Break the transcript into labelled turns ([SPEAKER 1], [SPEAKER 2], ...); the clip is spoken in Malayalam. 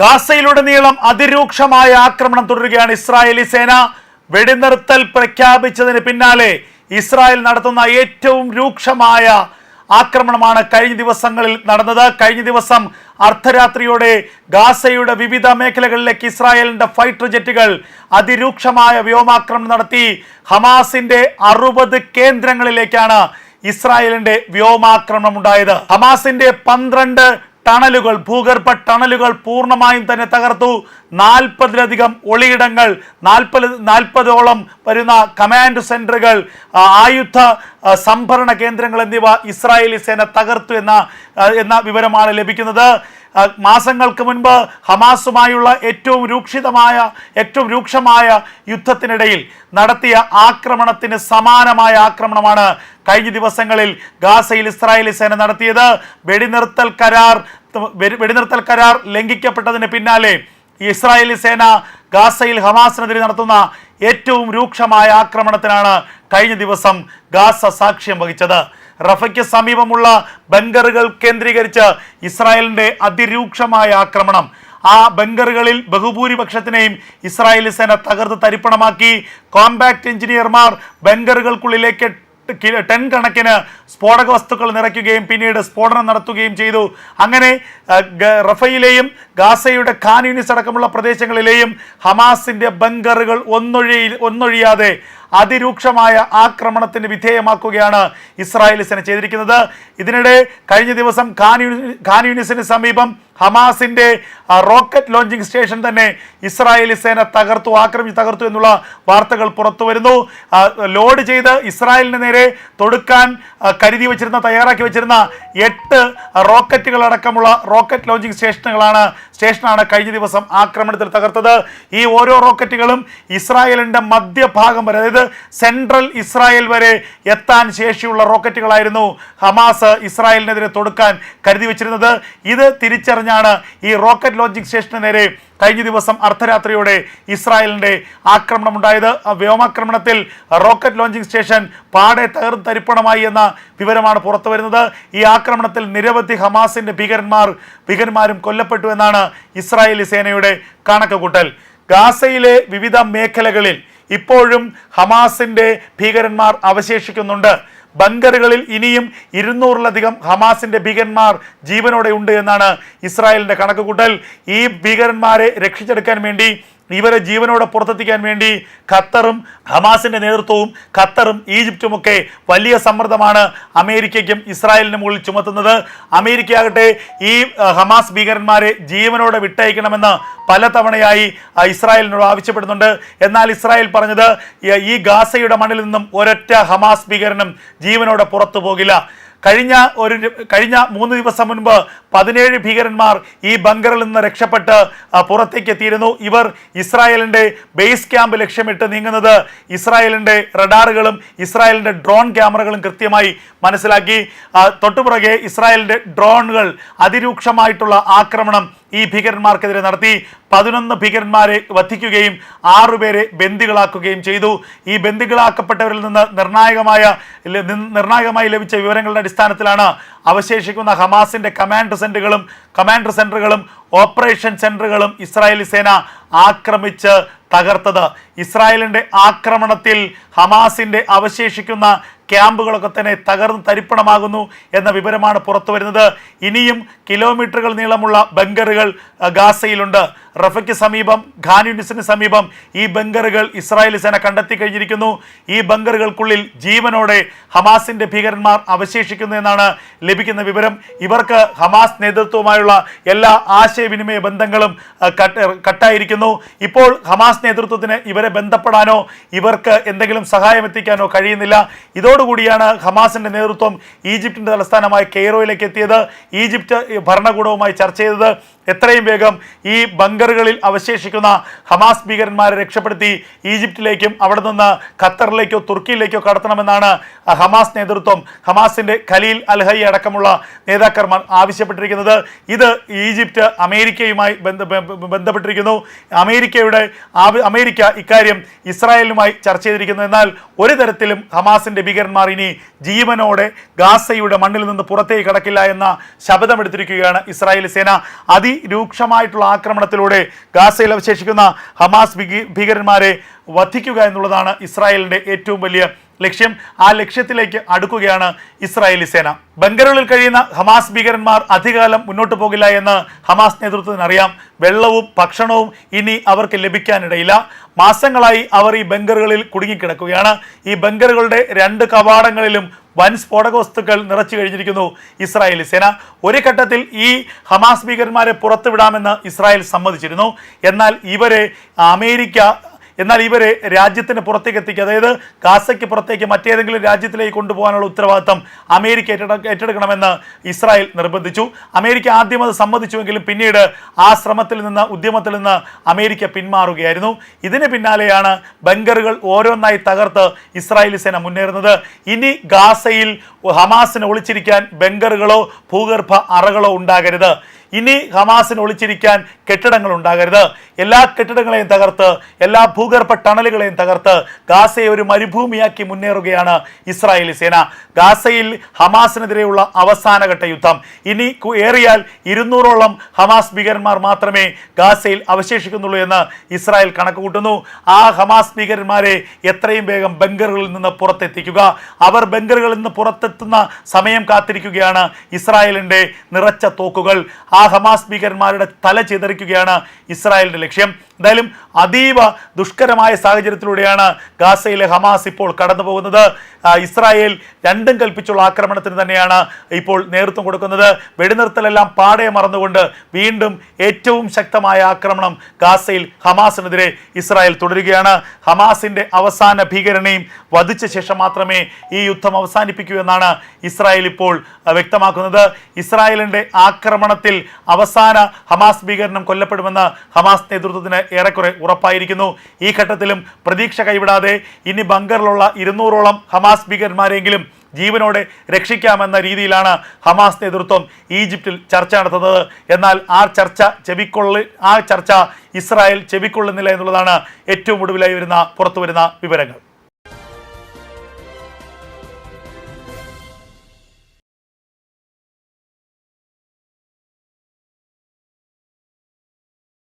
[SPEAKER 1] ഗാസയിലുടനീളം അതിരൂക്ഷമായ ആക്രമണം തുടരുകയാണ് ഇസ്രായേലി സേന. വെടിനിർത്തൽ പ്രഖ്യാപിച്ചതിന് പിന്നാലെ ഇസ്രായേൽ നടത്തുന്ന ഏറ്റവും രൂക്ഷമായ ആക്രമണമാണ് കഴിഞ്ഞ ദിവസങ്ങളിൽ നടന്നത്. കഴിഞ്ഞ ദിവസം അർദ്ധരാത്രിയോടെ ഗാസയുടെ വിവിധ മേഖലകളിലേക്ക് ഇസ്രായേലിന്റെ ഫൈറ്റർ ജെറ്റുകൾ അതിരൂക്ഷമായ വ്യോമാക്രമണം നടത്തി. ഹമാസിന്റെ അറുപത് കേന്ദ്രങ്ങളിലേക്കാണ് ഇസ്രായേലിന്റെ വ്യോമാക്രമണം ഉണ്ടായത്. ഹമാസിന്റെ പന്ത്രണ്ട് ടണലുകൾ ഭൂഗർഭ ടണലുകൾ പൂർണമായും തന്നെ തകർത്തു. നാൽപ്പതിലധികം ഒളിയിടങ്ങൾ നാൽപ്പത് നാൽപ്പതോളം വരുന്ന കമാൻഡ് സെന്ററുകൾ ആയുധ സംഭരണ കേന്ദ്രങ്ങൾ എന്നിവ ഇസ്രായേലി സേന തകർത്തു എന്ന എന്ന വിവരമാണ് ലഭിക്കുന്നത്. മാസങ്ങൾക്ക് മുൻപ് ഹമാസുമായുള്ള ഏറ്റവും രൂക്ഷിതമായ ഏറ്റവും രൂക്ഷമായ യുദ്ധത്തിനിടയിൽ നടത്തിയ ആക്രമണത്തിന് സമാനമായ ആക്രമണമാണ് കഴിഞ്ഞ ദിവസങ്ങളിൽ ഗാസയിൽ ഇസ്രായേലി സേന നടത്തിയത്. വെടിനിർത്തൽ കരാർ വെടിനിർത്തൽ കരാർ ലംഘിക്കപ്പെട്ടതിന് പിന്നാലെ ഇസ്രായേലി സേന ഗാസയിൽ ഹമാസിനെതിരെ നടത്തുന്ന ഏറ്റവും രൂക്ഷമായ ആക്രമണത്തിനാണ് കഴിഞ്ഞ ദിവസം ഗാസ സാക്ഷ്യം വഹിച്ചത്. റഫയ്ക്ക് സമീപമുള്ള ബങ്കറുകൾ കേന്ദ്രീകരിച്ച് ഇസ്രായേലിന്റെ അതിരൂക്ഷമായ ആക്രമണം. ആ ബങ്കറുകളിൽ ബഹുഭൂരിപക്ഷത്തിനെയും ഇസ്രായേലി സേന തകർത്ത് തരിപ്പണമാക്കി. കോമ്പാക്ട് എഞ്ചിനീയർമാർ ബങ്കറുകൾക്കുള്ളിലേക്ക് ടെൻ കണക്കിന് സ്ഫോടക വസ്തുക്കൾ നിറയ്ക്കുകയും പിന്നീട് സ്ഫോടനം നടത്തുകയും ചെയ്തു. അങ്ങനെ റഫയിലെയും ഗാസയുടെ ഖാൻ യൂണിസ് അടക്കമുള്ള പ്രദേശങ്ങളിലെയും ഹമാസിന്റെ ബങ്കറുകൾ ഒന്നൊഴി ഒന്നൊഴിയാതെ അതിരൂക്ഷമായ ആക്രമണത്തിന് വിധേയമാക്കുകയാണ് ഇസ്രായേൽ സേന ചെയ്തിരിക്കുന്നത്. ഇതിനിടെ കഴിഞ്ഞ ദിവസം ഖാൻ ഖാൻ യൂണിസിന് സമീപം ഹമാസിന്റെ റോക്കറ്റ് ലോഞ്ചിങ് സ്റ്റേഷൻ തന്നെ ഇസ്രായേലി സേന തകർത്തു ആക്രമിച്ച് തകർത്തു എന്നുള്ള വാർത്തകൾ പുറത്തു വരുന്നു. ലോഡ് ചെയ്ത് ഇസ്രായേലിന് നേരെ തൊടുക്കാൻ കരുതി വെച്ചിരുന്ന തയ്യാറാക്കി വെച്ചിരുന്ന എട്ട് റോക്കറ്റുകളടക്കമുള്ള റോക്കറ്റ് ലോഞ്ചിങ് സ്റ്റേഷനുകളാണ് സ്റ്റേഷനാണ് കഴിഞ്ഞ ദിവസം ആക്രമണത്തിൽ തകർത്തത്. ഈ ഓരോ റോക്കറ്റുകളും ഇസ്രായേലിന്റെ മധ്യഭാഗം വരെ അതായത് സെൻട്രൽ ഇസ്രായേൽ വരെ എത്താൻ ശേഷിയുള്ള റോക്കറ്റുകളായിരുന്നു ഹമാസ് ഇസ്രായേലിനെതിരെ തൊടുക്കാൻ കരുതി വെച്ചിരുന്നത്. ഇത് തിരിച്ചറിഞ്ഞാണ് ഈ റോക്കറ്റ് ലോഞ്ചിങ് സ്റ്റേഷന് നേരെ കഴിഞ്ഞ ദിവസം അർദ്ധരാത്രിയോടെ ഇസ്രായേലിന്റെ ആക്രമണം ഉണ്ടായത് വ്യോമാക്രമണത്തിൽ റോക്കറ്റ് ലോഞ്ചിങ് സ്റ്റേഷൻ പാടെ തകർന്ന് തരിപ്പണമായി എന്ന വിവരമാണ് പുറത്തു വരുന്നത്. ഈ ആക്രമണത്തിൽ നിരവധി ഹമാസിന്റെ ഭീകരന്മാർ ഭീകരന്മാരും കൊല്ലപ്പെട്ടു എന്നാണ് ഇസ്രായേലി സേനയുടെ കണക്ക് കൂട്ടൽ ഗാസയിലെ വിവിധ മേഖലകളിൽ ഇപ്പോഴും ഹമാസിന്റെ ഭീകരന്മാർ അവശേഷിക്കുന്നുണ്ട്. ബങ്കറുകളിൽ ഇനിയും ഇരുന്നൂറിലധികം ഹമാസിന്റെ ഭീകരന്മാർ ജീവനോടെ ഉണ്ട് എന്നാണ് ഇസ്രായേലിന്റെ കണക്കുകൂട്ടൽ. ഈ ഭീകരന്മാരെ രക്ഷിച്ചെടുക്കാൻ വേണ്ടി ഇവരെ ജീവനോടെ പുറത്തെത്തിക്കാൻ വേണ്ടി ഖത്തറും ഹമാസിന്റെ നേതൃത്വവും ഖത്തറും ഈജിപ്തുമൊക്കെ വലിയ സമ്മർദ്ദമാണ് അമേരിക്കയ്ക്കും ഇസ്രായേലിനും മുകളിൽ ചുമത്തുന്നത്. അമേരിക്കയാകട്ടെ ഈ ഹമാസ് ഭീകരന്മാരെ ജീവനോടെ വിട്ടയക്കണമെന്ന് പലതവണയായി തവണയായി ഇസ്രായേലിനോട് ആവശ്യപ്പെടുന്നുണ്ട്. എന്നാൽ ഇസ്രായേൽ പറഞ്ഞത് ഈ ഗാസയുടെ മണ്ണിൽ നിന്നും ഒരൊറ്റ ഹമാസ് ഭീകരനും ജീവനോടെ പുറത്തു പോകില്ല. കഴിഞ്ഞ ഒരു കഴിഞ്ഞ മൂന്ന് ദിവസം മുൻപ് പതിനേഴ് ഭീകരന്മാർ ഈ ബങ്കറിൽ നിന്ന് രക്ഷപ്പെട്ട് പുറത്തേക്ക് എത്തിയിരുന്നു. ഇവർ ഇസ്രായേലിന്റെ ബേസ് ക്യാമ്പ് ലക്ഷ്യമിട്ട് നീങ്ങുന്നത് ഇസ്രായേലിന്റെ റഡാറുകളും ഇസ്രായേലിന്റെ ഡ്രോൺ ക്യാമറകളും കൃത്യമായി മനസ്സിലാക്കി. തൊട്ടുപുറകെ ഇസ്രായേലിന്റെ ഡ്രോണുകൾ അതിരൂക്ഷമായിട്ടുള്ള ആക്രമണം ഈ ഭീകരന്മാർക്കെതിരെ നടത്തി പതിനൊന്ന് ഭീകരന്മാരെ വധിക്കുകയും ആറുപേരെ ബന്ദികളാക്കുകയും ചെയ്തു. ഈ ബന്ദികളാക്കപ്പെട്ടവരിൽ നിന്ന് നിർണായകമായ നിർണായകമായി ലഭിച്ച വിവരങ്ങളുടെ അടിസ്ഥാനത്തിലാണ് അവശേഷിക്കുന്ന ഹമാസിന്റെ കമാൻഡ് സെന്ററുകളും കമാൻഡ് സെന്ററുകളും ഓപ്പറേഷൻ സെന്ററുകളും ഇസ്രായേലി സേന ആക്രമിച്ച് തകർത്തത്. ഇസ്രായേലിന്റെ ആക്രമണത്തിൽ ഹമാസിന്റെ അവശേഷിക്കുന്ന ക്യാമ്പുകളൊക്കെ തന്നെ തകർന്ന് തരിപ്പണമാകുന്നു എന്ന വിവരമാണ് പുറത്തു വരുന്നത്. ഇനിയും കിലോമീറ്ററുകൾ നീളമുള്ള ബങ്കറുകൾ ഗാസയിലുണ്ട്. റഫയ്ക്ക് സമീപം ഖാൻ യൂണിസിന് സമീപം ഈ ബങ്കറുകൾ ഇസ്രായേൽ സേന കണ്ടെത്തി കഴിഞ്ഞിരിക്കുന്നു. ഈ ബങ്കറുകൾക്കുള്ളിൽ ജീവനോടെ ഹമാസിന്റെ ഭീകരന്മാർ അവശേഷിക്കുന്നു എന്നാണ് ലഭിക്കുന്ന വിവരം. ഇവർക്ക് ഹമാസ് നേതൃത്വവുമായുള്ള എല്ലാ ആശയവിനിമയ ബന്ധങ്ങളും കട്ട് കട്ടായിരിക്കുന്നു. ഇപ്പോൾ ഹമാസ് നേതൃത്വത്തിന് ഇവരെ ബന്ധപ്പെടാനോ ഇവർക്ക് എന്തെങ്കിലും സഹായം എത്തിക്കാനോ കഴിയുന്നില്ല ഇതോടുകൂടിയാണ് ഹമാസിന്റെ നേതൃത്വം ഈജിപ്തിന്റെ തലസ്ഥാനമായ കെയ്റോയിലേക്ക് എത്തിയത്. ഈജിപ്ത് ഭരണകൂടവുമായി ചർച്ച ചെയ്തത് എത്രയും വേഗം ഈ ബങ്കറുകളിൽ അവശേഷിക്കുന്ന ഹമാസ് ഭീകരന്മാരെ രക്ഷപ്പെടുത്തി ഈജിപ്തിലേക്കും അവിടെ നിന്ന് ഖത്തറിലേക്കോ തുർക്കിയിലേക്കോ കടത്തണമെന്നാണ് ഹമാസ് നേതൃത്വം ഹമാസിന്റെ ഖലീൽ അൽഹൈ അടക്കമുള്ള നേതാക്കന്മാർ ആവശ്യപ്പെട്ടിരിക്കുന്നത്. ഇത് ഈജിപ്റ്റ് അമേരിക്കയുമായി ബന്ധപ്പെട്ടിരിക്കുന്നു. അമേരിക്കയുടെ അമേരിക്ക ഇക്കാര്യം ഇസ്രായേലുമായി ചർച്ച ചെയ്തിരിക്കുന്നു. എന്നാൽ ഒരു തരത്തിലും ഹമാസിന്റെ ഭീകരന്മാർ ഇനി ജീവനോടെ ഗാസയുടെ മണ്ണിൽ നിന്ന് പുറത്തേക്ക് കടക്കില്ല എന്ന ശബ്ദമെടുത്തിരിക്കുകയാണ് ഇസ്രായേൽ സേന. അതിരൂക്ഷമായിട്ടുള്ള ആക്രമണത്തിലൂടെ ഗാസയിൽ അവശേഷിക്കുന്ന ഹമാസ് ഭീകരന്മാരെ വധിക്കുക എന്നുള്ളതാണ് ഇസ്രായേലിന്റെ ഏറ്റവും വലിയ ലക്ഷ്യം. ആ ലക്ഷ്യത്തിലേക്ക് അടുക്കുകയാണ് ഇസ്രായേലി സേന. ബംഗറുകളിൽ കഴിയുന്ന ഹമാസ് ഭീകരന്മാർ അധികകാലം മുന്നോട്ട് പോകില്ല എന്ന് ഹമാസ് നേതൃത്വത്തിന് അറിയാം വെള്ളവും ഭക്ഷണവും ഇനി അവർക്ക് ലഭിക്കാനിടയില്ല. മാസങ്ങളായി അവർ ഈ ബങ്കറുകളിൽ കുടുങ്ങിക്കിടക്കുകയാണ്. ഈ ബങ്കറുകളുടെ രണ്ട് കവാടങ്ങളിലും വൻ സ്ഫോടക വസ്തുക്കൾ നിറച്ചു കഴിഞ്ഞിരിക്കുന്നു ഇസ്രായേൽ സേന. ഒരു ഘട്ടത്തിൽ ഈ ഹമാസ് ഭീകരന്മാരെ പുറത്തുവിടാമെന്ന് ഇസ്രായേൽ സമ്മതിച്ചിരുന്നു. എന്നാൽ ഇവരെ അമേരിക്ക എന്നാൽ ഇവരെ രാജ്യത്തിന് പുറത്തേക്ക് എത്തിക്കുക. അതായത് ഗാസയ്ക്ക് പുറത്തേക്ക് മറ്റേതെങ്കിലും രാജ്യത്തിലേക്ക് കൊണ്ടുപോകാനുള്ള ഉത്തരവാദിത്തം അമേരിക്ക ഏറ്റെടുക്കണമെന്ന് ഇസ്രായേൽ നിർബന്ധിച്ചു. അമേരിക്ക ആദ്യം അത് സമ്മതിച്ചുവെങ്കിലും പിന്നീട് ആ ശ്രമത്തിൽ നിന്ന് ഉദ്യമത്തിൽ നിന്ന് അമേരിക്ക പിന്മാറുകയായിരുന്നു. ഇതിന് പിന്നാലെയാണ് ബങ്കറുകൾ ഓരോന്നായി തകർത്ത് ഇസ്രായേലി സേന മുന്നേറുന്നത്. ഇനി ഗാസയിൽ ഹമാസിനെ ഒളിച്ചിരിക്കാൻ ബങ്കറുകളോ ഭൂഗർഭ അറകളോ ഉണ്ടാകരുത്. ഇനി ഹമാസിന് ഒളിച്ചിരിക്കാൻ കെട്ടിടങ്ങൾ ഉണ്ടാകരുത്. എല്ലാ കെട്ടിടങ്ങളെയും തകർത്ത് എല്ലാ ഭൂഗർഭ ടണലുകളെയും തകർത്ത് ഗാസയെ ഒരു മരുഭൂമിയാക്കി മുന്നേറുകയാണ് ഇസ്രായേലി സേന. ഗാസയിൽ ഹമാസിനെതിരെയുള്ള അവസാനഘട്ട യുദ്ധം. ഇനി ഏറിയാൽ ഇരുന്നൂറോളം ഹമാസ് ഭീകരന്മാർ മാത്രമേ ഗാസയിൽ അവശേഷിക്കുന്നുള്ളൂ എന്ന് ഇസ്രായേൽ കണക്ക് കൂട്ടുന്നു ആ ഹമാസ് ഭീകരന്മാരെ എത്രയും വേഗം ബങ്കറുകളിൽ നിന്ന് പുറത്തെത്തിക്കുക. അവർ ബങ്കറുകളിൽ നിന്ന് പുറത്തെത്തുന്ന സമയം കാത്തിരിക്കുകയാണ് ഇസ്രായേലിന്റെ നിറച്ച തോക്കുകൾ. ആ ഹമാസ് ഭീകരന്മാരുടെ തല ചിതറിക്കുകയാണ് ഇസ്രായേലിന്റെ ലക്ഷ്യം. എന്തായാലും അതീവ ദുഷ്കരമായ സാഹചര്യത്തിലൂടെയാണ് ഗാസയിലെ ഹമാസ് ഇപ്പോൾ കടന്നു പോകുന്നത് ഇസ്രായേൽ രണ്ടും കൽപ്പിച്ചുള്ള ആക്രമണത്തിന് തന്നെയാണ് ഇപ്പോൾ നേതൃത്വം കൊടുക്കുന്നത്. വെടിനിർത്തലെല്ലാം പാടെ മറന്നുകൊണ്ട് വീണ്ടും ഏറ്റവും ശക്തമായ ആക്രമണം ഗാസയിൽ ഹമാസിനെതിരെ ഇസ്രായേൽ തുടരുകയാണ്. ഹമാസിന്റെ അവസാന ഭീകരനെയും വധിച്ച ശേഷം മാത്രമേ ഈ യുദ്ധം അവസാനിപ്പിക്കൂ എന്നാണ് ഇസ്രായേൽ ഇപ്പോൾ വ്യക്തമാക്കുന്നത്. ഇസ്രായേലിന്റെ ആക്രമണത്തിൽ അവസാന ഹമാസ് ഭീകരണം കൊല്ലപ്പെടുമെന്ന് ഹമാസ് നേതൃത്വത്തിന് ഏറെക്കുറെ ഉറപ്പായിരിക്കുന്നു. ഈ ഘട്ടത്തിലും പ്രതീക്ഷ കൈവിടാതെ ഇനി ബങ്കറിലുള്ള ഇരുന്നൂറോളം ഹമാസ് ഭീകരന്മാരെങ്കിലും ജീവനോടെ രക്ഷിക്കാമെന്ന രീതിയിലാണ് ഹമാസ് നേതൃത്വം ഈജിപ്തിൽ ചർച്ച നടത്തുന്നത്. എന്നാൽ ആ ചർച്ച ചെവിക്കൊള്ളി ആ ചർച്ച ഇസ്രായേൽ ചെവിക്കൊള്ളുന്നില്ല എന്നുള്ളതാണ് ഏറ്റവും ഒടുവിലായി വരുന്ന പുറത്തു വരുന്ന വിവരങ്ങൾ.